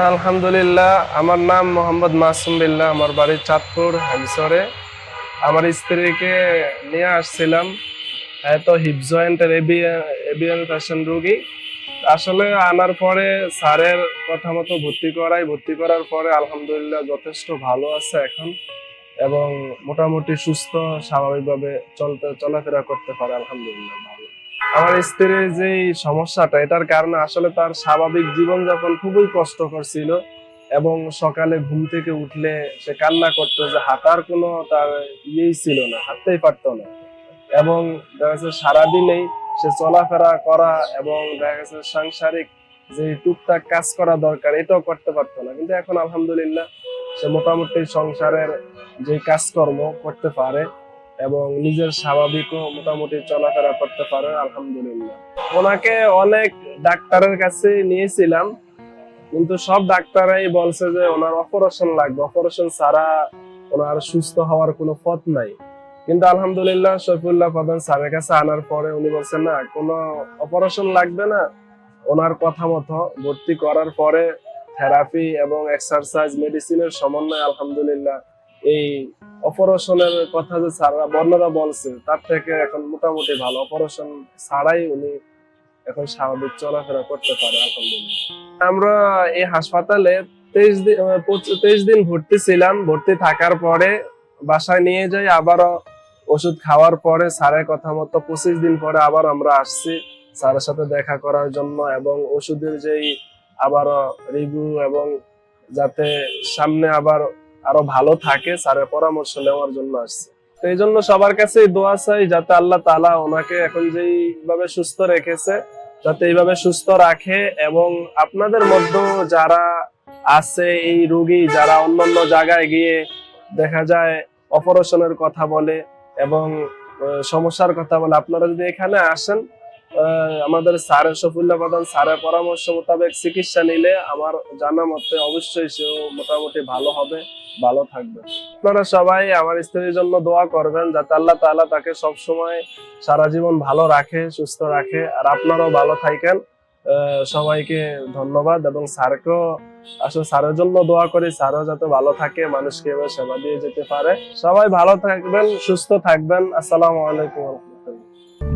আলহামদুলিল্লাহ, আমার নাম মোহাম্মদ মাসুম বিল্লাহ, আমার বাড়ি চাঁদপুর হ্যামসরে আমার স্ত্রীকে নিয়ে আসছিলাম, এত হিপ জয়েন্টের এবিএন ফ্যাশন রুগী। আসলে আনার পরে স্যারের কথা মতো ভর্তি করাই, ভর্তি করার পরে আলহামদুলিল্লাহ যথেষ্ট ভালো আছে এখন এবং মোটামুটি সুস্থ, স্বাভাবিকভাবে চলতে, চলাফেরা করতে পারে, আলহামদুলিল্লাহ। আমার স্ত্রীর যে সমস্যাটা, এটার কারণে আসলে তার স্বাভাবিক জীবনযাপন খুবই কষ্টকর ছিল এবং সকালে ঘুম থেকে উঠলে সে কান্না করতো যে হাঁটার কোনো তার ইয়েই ছিল না, হাঁটতেই পারতো না। এবং দেখা যাচ্ছে সারাদিনেই সে চলাফেরা করা এবং দেখা গেছে সাংসারিক যে টুকটাক কাজ করা দরকার, এটাও করতে পারতো না। কিন্তু এখন আলহামদুলিল্লাহ সে মোটামুটি সংসারের যে কাজকর্ম করতে পারে এবং নিজের স্বাভাবিকও মোটামুটি চলাফেরা করতে পারে আলহামদুলিল্লাহ। ওনাকে অনেক ডাক্তারের কাছে নিয়েছিলাম, কিন্তু সব ডাক্তারাই বলছে যে ওনার অপারেশন লাগবে। অপারেশন ছাড়া ওনার সুস্থ হওয়ার কোনো পথ নাই। কিন্তু আলহামদুলিল্লাহ শফিউল্লাহ প্রধান স্যারের কাছে আনার পরে উনি বলছেন, না, কোনো অপারেশন লাগবে না। ওনার কথা মতো ভর্তি করার পরে থেরাপি এবং এক্সারসাইজ মেডিসিনের সমন্বয়ে আলহামদুলিল্লাহ এই অপারেশনের কথা যে স্যাররা বর্ণনা বলছে, তার থেকে এখন মোটামুটি ভালো। অপারেশন ছাড়াই উনি এখন স্বাভাবিক চলাফেরা করতে পারে, আলহামদুলিল্লাহ। আমরা এই হাসপাতালে তেইশ দিন তেইশ দিন ভর্তি ছিলাম। ভর্তি থাকার পরে বাসায় নিয়ে যাই, আবারও ওষুধ খাওয়ার পরে স্যারের কথা মতো পঁচিশ দিন পরে আবার আমরা আসছি স্যারের সাথে দেখা করার জন্য এবং ওষুধের যেই আবারও রিভিউ এবং যাতে সামনে আবার আরও ভালো থাকে, স্যারের পরামর্শ নেওয়ার জন্য আসছে। তো এই জন্য সবার কাছে দোয়া চাই যাতে আল্লাহ তালা ওনাকে এখন যেইভাবে সুস্থ রেখেছে, যাতে এইভাবে সুস্থ রাখে এবং আপনাদের মধ্যে যারা আছে এই রোগী, যারা অন্যান্য জায়গায় গিয়ে দেখা যায় অপারেশনের কথা বলে এবং সমস্যার কথা বলে, আপনারা যদি এখানে আসেন আমাদের স্যারের সফুল্লা প্রধান স্যারের পরামর্শ মোতাবেক চিকিৎসা নিলে আমার জানা মতে অবশ্যই সেও মোটামুটি ভালো হবে, ভালো থাকবে। আপনারা সবাই আমার স্ত্রীর জন্য দোয়া করবেন যাতে আল্লাহ তাআলা তাকে সব সময় সারা জীবন ভালো রাখে, সুস্থ রাখে। আর আপনারাও ভালো থাকেন। সবাইকে ধন্যবাদ এবং স্যারকেও আসলে স্যারের জন্য দোয়া করি, স্যারও যাতে ভালো থাকে, মানুষকে এভাবে সেবা দিয়ে যেতে পারে। সবাই ভালো থাকবেন, সুস্থ থাকবেন। আসসালামু আলাইকুম।